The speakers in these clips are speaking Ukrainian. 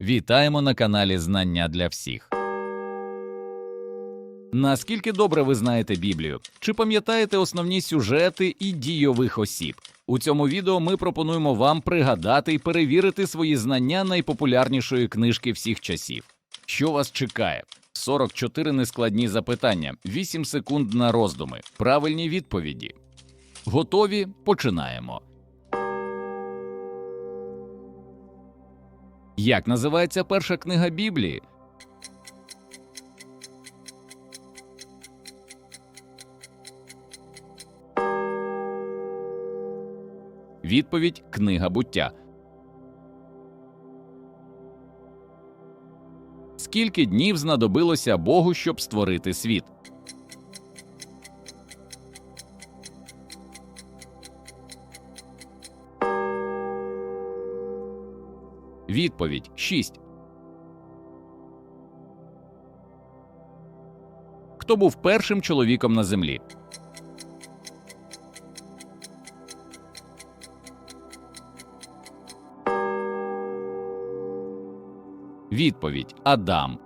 Вітаємо на каналі Знання для всіх. Наскільки добре ви знаєте Біблію? Чи пам'ятаєте основні сюжети і дійових осіб? У цьому відео ми пропонуємо вам пригадати і перевірити свої знання найпопулярнішої книжки всіх часів. Що вас чекає? 44 нескладні запитання, 8 секунд на роздуми, правильні відповіді. Готові? Починаємо. Як називається перша книга Біблії? Відповідь Книга буття. Скільки днів знадобилося Богу, щоб створити світ? Відповідь 6. Хто був першим чоловіком на землі? Відповідь Адам.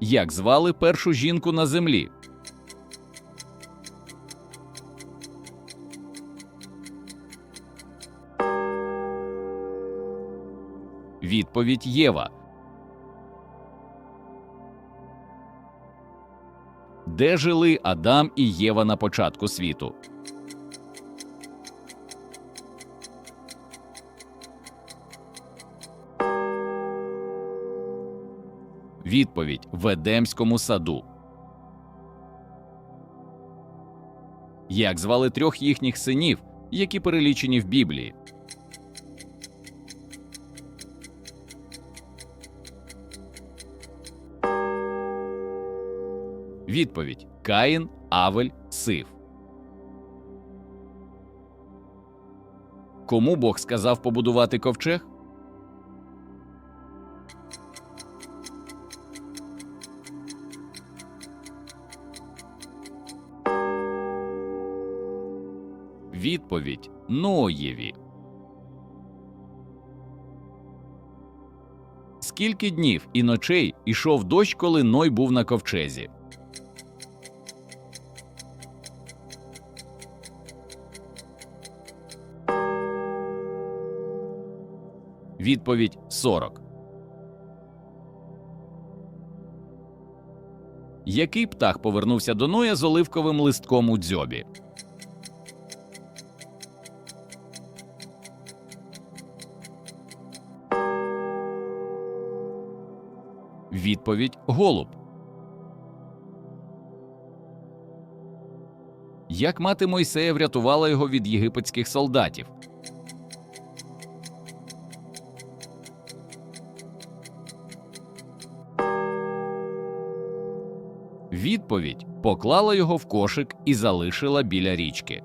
Як звали першу жінку на землі? Відповідь Єва. Де жили Адам і Єва на початку світу? Відповідь в Едемському саду. Як звали трьох їхніх синів, які перелічені в Біблії? Відповідь Каїн, Авель, Сив. Кому Бог сказав побудувати ковчег? Відповідь Ноєві. Скільки днів і ночей ішов дощ, коли Ной був на ковчезі? Відповідь 40. Який птах повернувся до Ноя з оливковим листком у дзьобі? Відповідь Голуб. Як мати Мойсея врятувала його від єгипетських солдатів? Відповідь поклала його в кошик і залишила біля річки.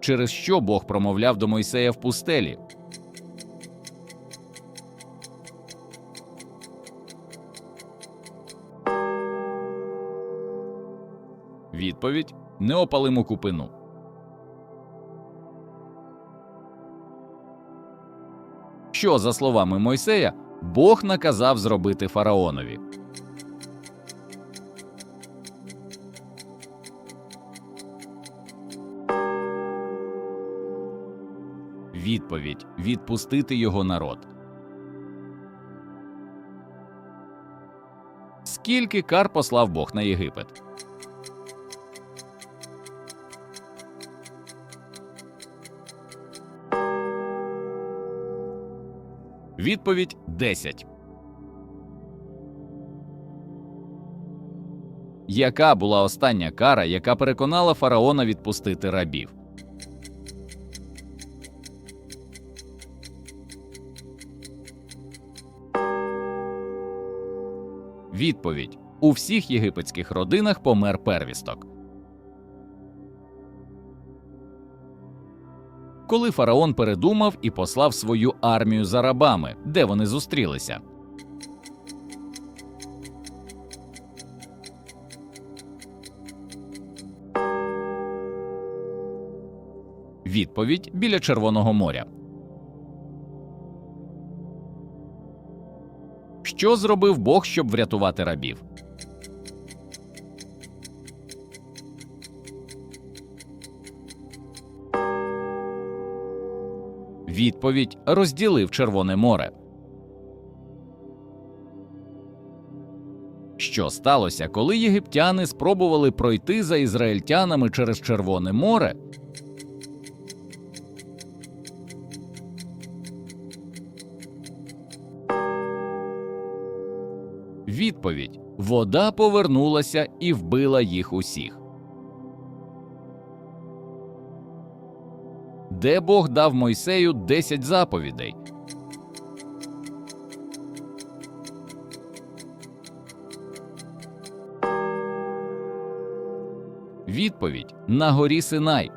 Через що Бог промовляв до Мойсея в пустелі? Відповідь неопалиму купину. Що, за словами Мойсея, Бог наказав зробити фараонові? Відповідь відпустити його народ. Скільки кар послав Бог на Єгипет? Відповідь 10. Яка була остання кара, яка переконала фараона відпустити рабів? Відповідь у всіх єгипетських родинах помер первісток. Коли фараон передумав і послав свою армію за рабами, де вони зустрілися. Відповідь біля Червоного моря. Що зробив Бог, щоб врятувати рабів? Відповідь розділив Червоне море. Що сталося, коли єгиптяни спробували пройти за ізраїльтянами через Червоне море? Відповідь вода повернулася і вбила їх усіх. Де Бог дав Мойсею 10 заповідей? Відповідь на горі Синай.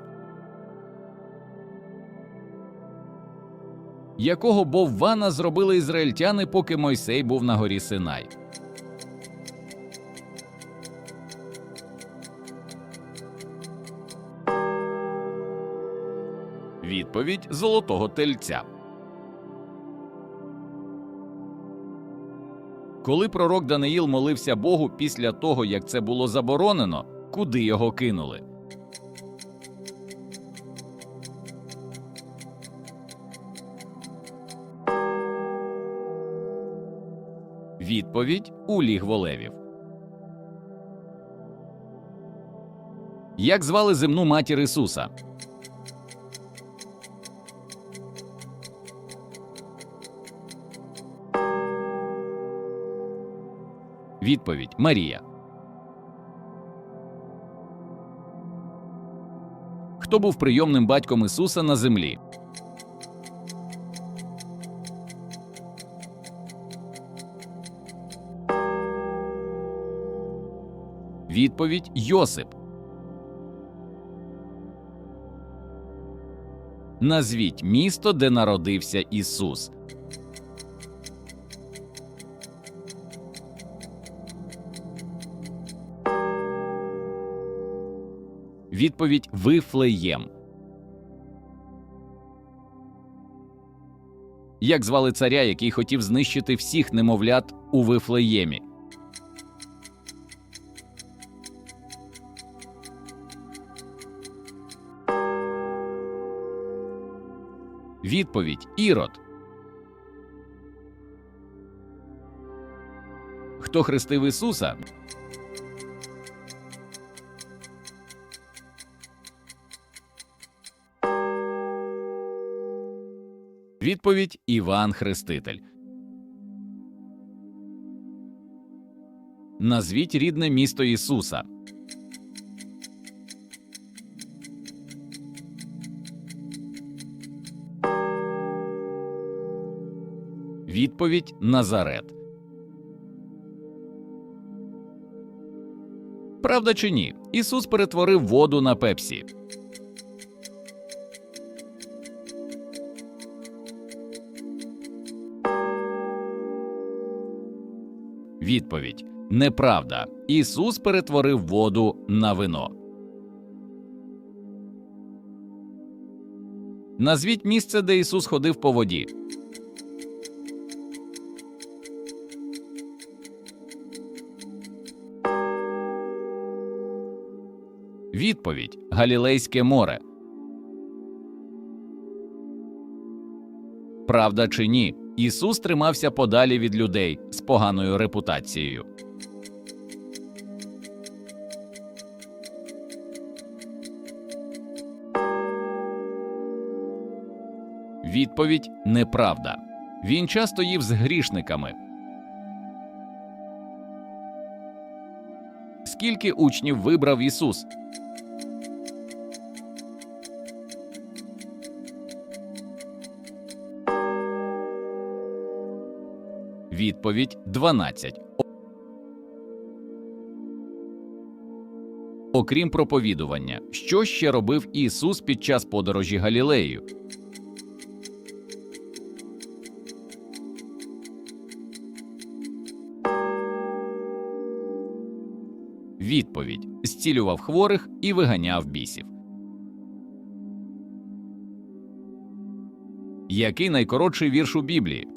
Якого боввана зробили ізраїльтяни, поки Мойсей був на горі Синай? Відповідь золотого тельця. Коли пророк Даниїл молився Богу після того, як це було заборонено, куди його кинули? Відповідь у лігво левів. Як звали земну матір Ісуса? Відповідь Марія. Хто був прийомним батьком Ісуса на землі? Відповідь Йосип. Назвіть місто, де народився Ісус. Відповідь Вифлеєм. Як звали царя, який хотів знищити всіх немовлят у Вифлеємі? Відповідь Ірод. Хто хрестив Ісуса? Відповідь Іван Хреститель. Назвіть рідне місто Ісуса. Відповідь Назарет. Правда чи ні? Ісус перетворив воду на пепсі. Відповідь Неправда. Ісус перетворив воду на вино. Назвіть місце, де Ісус ходив по воді. Відповідь Галілейське море. Правда чи ні? Ісус тримався подалі від людей з поганою репутацією. Відповідь неправда. Він часто їв з грішниками. Скільки учнів вибрав Ісус? Відповідь 12. Окрім проповідування, що ще робив Ісус під час подорожі Галілеєю? Відповідь зцілював хворих і виганяв бісів. Який найкоротший вірш у Біблії?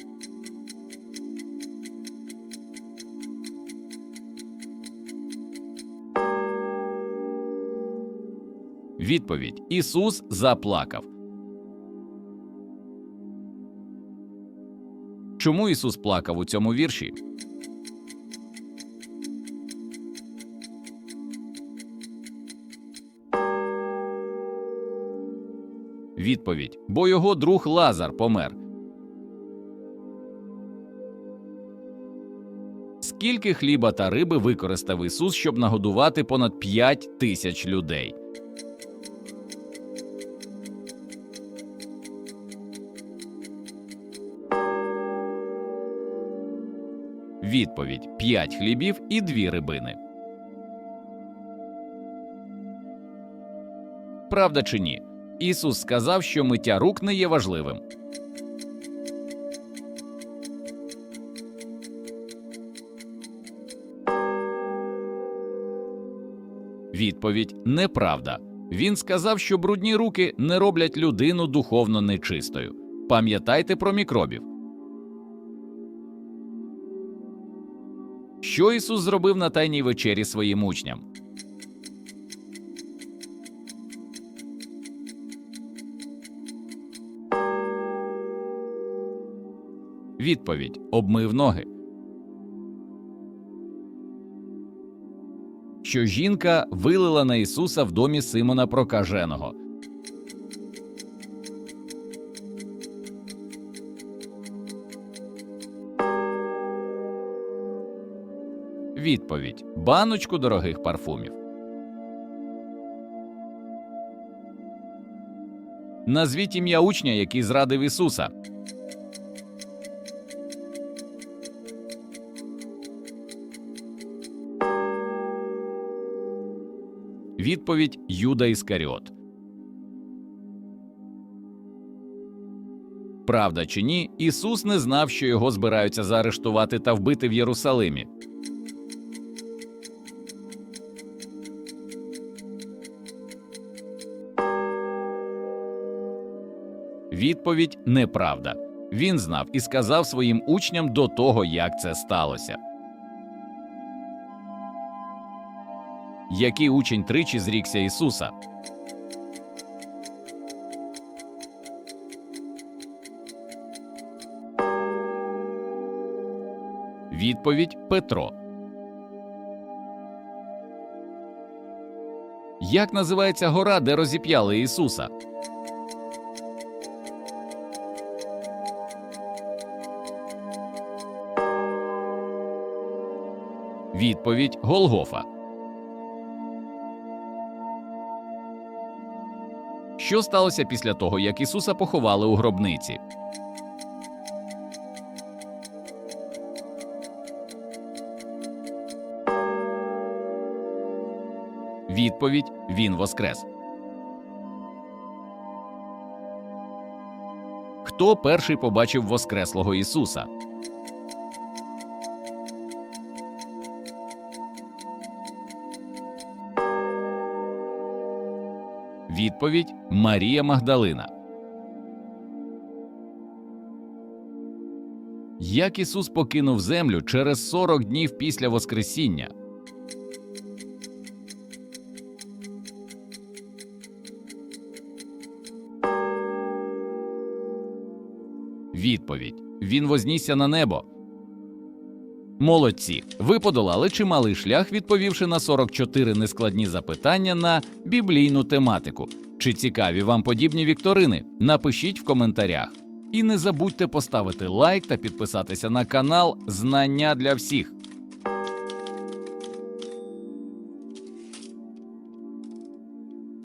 Відповідь Ісус заплакав. Чому Ісус плакав у цьому вірші? Відповідь бо його друг Лазар помер. Скільки хліба та риби використав Ісус, щоб нагодувати понад 5 тисяч людей? Відповідь 5 хлібів і 2 рибини. Правда чи ні? Ісус сказав, що миття рук не є важливим. Відповідь неправда. Він сказав, що брудні руки не роблять людину духовно нечистою. Пам'ятайте про мікробів. Що Ісус зробив на тайній вечері своїм учням? Відповідь обмив ноги. Що жінка вилила на Ісуса в домі Симона Прокаженого. Відповідь баночку дорогих парфумів. Назвіть ім'я учня, який зрадив Ісуса. Відповідь Юда Іскаріот. Правда чи ні, Ісус не знав, що його збираються заарештувати та вбити в Єрусалимі. Відповідь неправда. Він знав і сказав своїм учням до того, як це сталося. Який учень тричі зрікся Ісуса? Відповідь Петро. Як називається гора, де розіп'яли Ісуса? Відповідь Голгофа. Що сталося після того, як Ісуса поховали у гробниці? Відповідь Він воскрес. Хто перший побачив Воскреслого Ісуса? Відповідь Марія Магдалина. Як Ісус покинув землю через 40 днів після Воскресіння? Відповідь Він вознісся на небо. Молодці. Ви подолали чималий шлях, відповівши на 44 нескладні запитання на біблійну тематику. Чи цікаві вам подібні вікторини? Напишіть в коментарях. І не забудьте поставити лайк та підписатися на канал Знання для всіх.